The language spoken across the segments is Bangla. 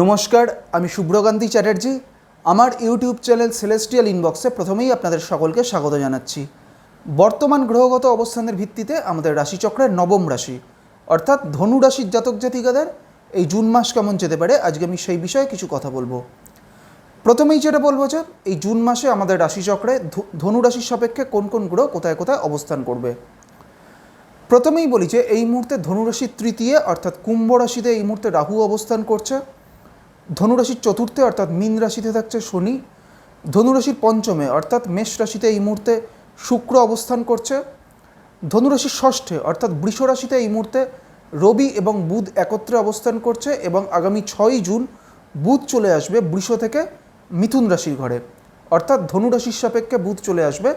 নমস্কার, আমি শুভ্রকান্তি চ্যাটার্জি। আমার ইউটিউব চ্যানেল সেলেস্টিয়াল ইনবক্সে প্রথমেই আপনাদের সকলকে স্বাগত জানাচ্ছি। বর্তমান গ্রহগত অবস্থানের ভিত্তিতে আমাদের রাশিচক্রের নবম রাশি, অর্থাৎ ধনু রাশির জাতক জাতিকাদের এই জুন মাস কেমন যেতে পারে, আজকে আমি সেই বিষয়ে কিছু কথা বলব। প্রথমেই যেটা বলব যে, এই জুন মাসে আমাদের রাশিচক্রে ধনু রাশির সাপেক্ষে কোন কোন গ্রহ কোথায় কোথায় অবস্থান করবে। প্রথমেই বলি যে, এই মুহূর্তে ধনুরাশির তৃতীয়, অর্থাৎ কুম্ভ রাশিতে এই মুহূর্তে রাহু অবস্থান করছে। ধনুরাশির চতুর্থে, অর্থাৎ মীন রাশিতে থাকছে শনি। ধনুরাশির পঞ্চমে, অর্থাৎ মেষ রাশিতে এই মুহূর্তে শুক্র অবস্থান করছে। ধনুরাশির ষষ্ঠে, অর্থাৎ বৃষ রাশিতে এই মুহূর্তে রবি এবং বুধ একত্রে অবস্থান করছে এবং আগামী ছয়ই জুন বুধ চলে আসবে বৃষ থেকে মিথুন রাশির ঘরে। অর্থাৎ ধনুরাশির সাপেক্ষে বুধ চলে আসবে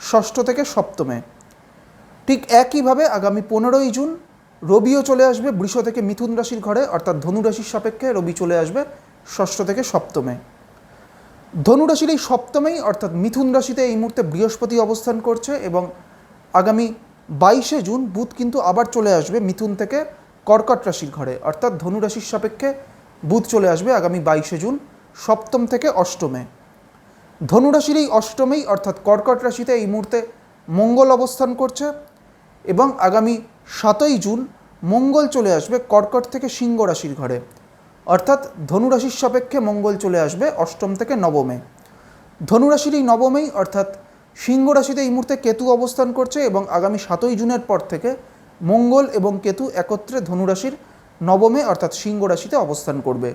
ষষ্ঠ থেকে সপ্তমে। ঠিক একইভাবে আগামী পনেরোই জুন রবিও চলে আসবে, বৃষ থেকে মিথুন রাশির ঘরে, অর্থাৎ ধনুরাশির সাপেক্ষে রবি চলে আসবে ষষ্ঠ থেকে সপ্তমে। ধনু রাশির এই সপ্তমেই, অর্থাৎ মিথুন রাশিতে এই মুহূর্তে বৃহস্পতি অবস্থান করছে এবং আগামী বাইশে জুন বুধ কিন্তু আবার চলে আসবে মিথুন থেকে কর্কট রাশির ঘরে, অর্থাৎ ধনু রাশির সাপেক্ষে বুধ চলে আসবে আগামী বাইশে জুন সপ্তম থেকে অষ্টমে। ধনুরাশির এই অষ্টমেই, অর্থাৎ কর্কট রাশিতে এই মুহূর্তে মঙ্গল অবস্থান করছে এবং আগামী সাতই জুন মঙ্গল চলে আসবে কর্কট থেকে সিংহ রাশির ঘরে। অর্থাৎ ধনুরাশির সাপেক্ষে মঙ্গল চলে আসবে অষ্টম থেকে নবমে। ধনুরাশির এই নবমেই অর্থাৎ সিংহ রাশিতে এই মুহূর্তে কেতু অবস্থান করছে এবং আগামী সাতই জুনের পর থেকে মঙ্গল এবং কেতু একত্রে ধনুরাশির নবমে অর্থাৎ সিংহ রাশিতে অবস্থান করবে।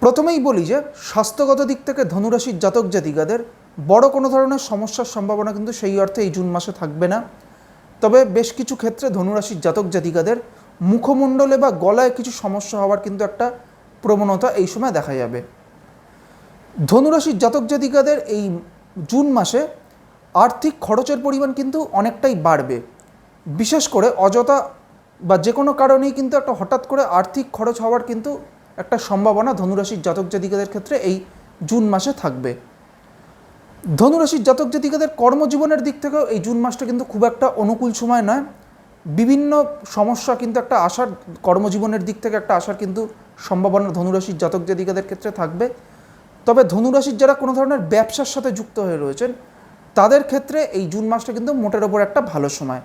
প্রথমেই বলি যে, স্বাস্থ্যগত দিক থেকে ধনুরাশির জাতক জাতিকাদের বড় কোনো ধরনের সমস্যার সম্ভাবনা কিন্তু সেই অর্থে এই জুন মাসে থাকবে না। তবে বেশ কিছু ক্ষেত্রে ধনুরাশির জাতক জাতিকাদের মুখমণ্ডলে বা গলায় কিছু সমস্যা হওয়ার কিন্তু একটা প্রবণতা এই সময় দেখা যাবে। ধনুরাশির জাতক জাতিকাদের এই জুন মাসে আর্থিক খরচের পরিমাণ কিন্তু অনেকটাই বাড়বে। বিশেষ করে অযথা বা যে কোনো কারণেই কিন্তু একটা হঠাৎ করে আর্থিক খরচ হওয়ার কিন্তু একটা সম্ভাবনা ধনুরাশির জাতক জাতিকাদের ক্ষেত্রে এই জুন মাসে থাকবে। ধনুরাশির জাতক জাতিকাদের কর্মজীবনের দিক থেকেও এই জুন মাসটা কিন্তু খুব একটা অনুকূল সময় নয়। বিভিন্ন সমস্যা কিন্তু একটা আসার কর্মজীবনের দিক থেকে একটা আসার কিন্তু সম্ভাবনা ধনুরাশির জাতক জাতিকাদের ক্ষেত্রে থাকবে। তবে ধনুরাশির যারা কোনো ধরনের ব্যবসার সাথে যুক্ত হয়ে রয়েছেন, তাদের ক্ষেত্রে এই জুন মাসটা কিন্তু মোটের ওপর একটা ভালো সময়।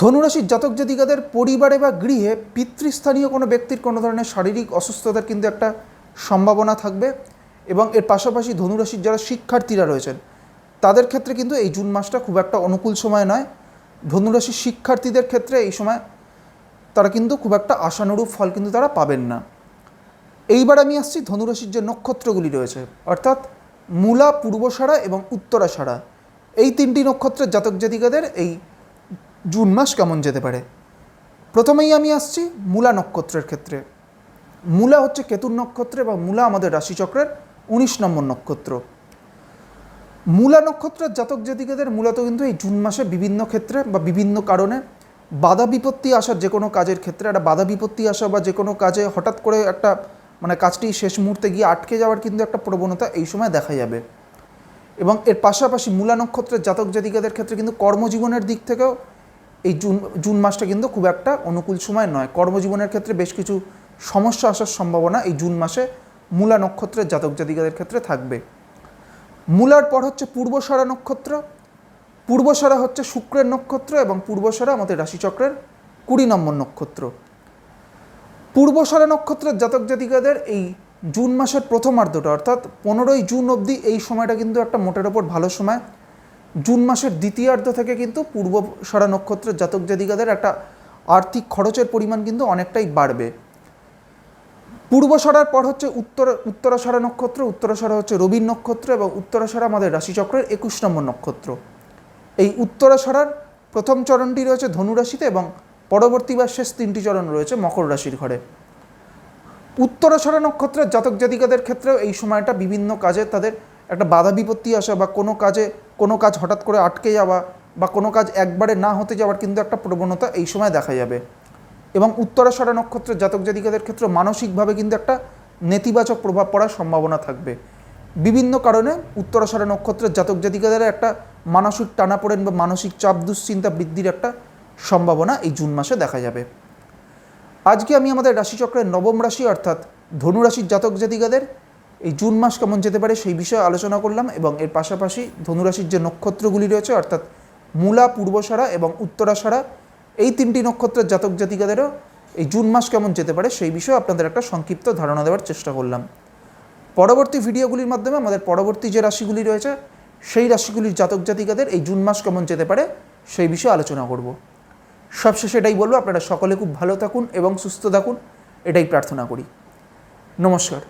ধনুরাশির জাতক জাতিকাদের পরিবারে বা গৃহে পিতৃস্থানীয় কোনো ব্যক্তির কোনো ধরনের শারীরিক অসুস্থতার কিন্তু একটা সম্ভাবনা থাকবে। এবং এর পাশাপাশি ধনুরাশির যারা শিক্ষার্থীরা রয়েছেন, তাদের ক্ষেত্রে কিন্তু এই জুন মাসটা খুব একটা অনুকূল সময় নয়। ধনুরাশির শিক্ষার্থীদের ক্ষেত্রে এই সময় তারা কিন্তু খুব একটা আশানুরূপ ফল কিন্তু তারা পাবেন না। এইবার আমি আসছি ধনুরাশির যে নক্ষত্রগুলি রয়েছে, অর্থাৎ মূলা, পূর্বসারা এবং উত্তরাসারা। এই তিনটি নক্ষত্রের জাতক জাতিকাদের এই জুন মাস কেমন যেতে পারে? প্রথমেই আমি আসছি মূলা নক্ষত্রের ক্ষেত্রে। মূলা হচ্ছে কেতুর নক্ষত্র এবং মূলা আমাদের রাশিচক্রের উনিশ নম্বর নক্ষত্র। মূলা নক্ষত্রের জাতক জাতিকাদের মূলত কিন্তু এই জুন মাসে বিভিন্ন ক্ষেত্রে বা বিভিন্ন কারণে বাধা বিপত্তি আসার যে কোনো কাজের ক্ষেত্রে একটা বাধা বিপত্তি আসা বা যে কোনো কাজে হঠাৎ করে একটা মানে কাজটি শেষ মুহূর্তে গিয়ে আটকে যাওয়ার কিন্তু একটা প্রবণতা এই সময় দেখা যাবে। এবং এর পাশাপাশি মূলা নক্ষত্রের জাতক জাতিকাদের ক্ষেত্রে কিন্তু কর্মজীবনের দিক থেকেও এই জুন জুন মাসটা কিন্তু খুব একটা অনুকূল সময় নয়। কর্মজীবনের ক্ষেত্রে বেশ কিছু সমস্যা আসার সম্ভাবনা এই জুন মাসে মূলা নক্ষত্রের জাতক জাতিকাদের ক্ষেত্রে থাকবে। মূলার পর হচ্ছে পূর্বসারা নক্ষত্র, পূর্বসারা হচ্ছে শুক্রের নক্ষত্র এবং পূর্বসারা আমাদের রাশিচক্রের কুড়ি নম্বর নক্ষত্র। পূর্বসারা নক্ষত্রের জাতক জাতিকাদের এই জুন মাসের প্রথমার্ধটা, অর্থাৎ পনেরোই জুন অবধি এই সময়টা কিন্তু একটা মোটের ওপর ভালো সময়। জুন মাসের দ্বিতীয়ার্ধ থেকে কিন্তু পূর্ব সারা নক্ষত্রের জাতক জাতিকাদের একটা আর্থিক খরচের পরিমাণ কিন্তু অনেকটাই বাড়বে। পূর্ব সরার পর হচ্ছে উত্তর, উত্তরাসরা নক্ষত্র, উত্তরাসরা হচ্ছে রবির নক্ষত্র এবং উত্তরাসরা আমাদের রাশিচক্রের একুশ নম্বর নক্ষত্র। এই উত্তরাসরার প্রথম চরণটি রয়েছে ধনুরাশিতে এবং পরবর্তী বা শেষ তিনটি চরণ রয়েছে মকর রাশির ঘরে। উত্তরাসরা নক্ষত্রের জাতক জাতিকাদের ক্ষেত্রেও এই সময়টা বিভিন্ন কাজে তাদের একটা বাধা বিপত্তি আসা বা কোনো কাজে, কোনো কাজ হঠাৎ করে আটকে যাওয়া বা কোনো কাজ একবারে না হতে যাওয়ার কিন্তু একটা প্রবণতা এই সময় দেখা যাবে। এবং উত্তরাসরা নক্ষত্রের জাতক জাতিকাদের ক্ষেত্রে মানসিকভাবে কিন্তু একটা নেতিবাচক প্রভাব পড়ার সম্ভাবনা থাকবে। বিভিন্ন কারণে উত্তরাসরা নক্ষত্রের জাতক জাতিকাদের একটা মানসিক টানাপোড়েন বা মানসিক চাপ, দুশ্চিন্তা বৃদ্ধির একটা সম্ভাবনা এই জুন মাসে দেখা যাবে। আজকে আমি আমাদের রাশিচক্রের নবম রাশি অর্থাৎ ধনুরাশির জাতক জাতিকাদের এই জুন মাস কেমন যেতে পারে সেই বিষয়ে আলোচনা করলাম এবং এর পাশাপাশি ধনুরাশির যে নক্ষত্রগুলি রয়েছে অর্থাৎ মূলা, পূর্বসারা এবং উত্তরাসারা এই তিনটি নক্ষত্রের জাতক জাতিকাদেরও এই জুন মাস কেমন যেতে পারে সেই বিষয়ে আপনাদের একটা সংক্ষিপ্ত ধারণা দেওয়ার চেষ্টা করলাম। পরবর্তী ভিডিওগুলির মাধ্যমে আমাদের পরবর্তী যে রাশিগুলি রয়েছে, সেই রাশিগুলির জাতক জাতিকাদের এই জুন মাস কেমন যেতে পারে সেই বিষয়ে আলোচনা করব। সবশেষে এটাই বলব, আপনারা সকলে খুব ভালো থাকুন এবং সুস্থ থাকুন, এটাই প্রার্থনা করি। নমস্কার।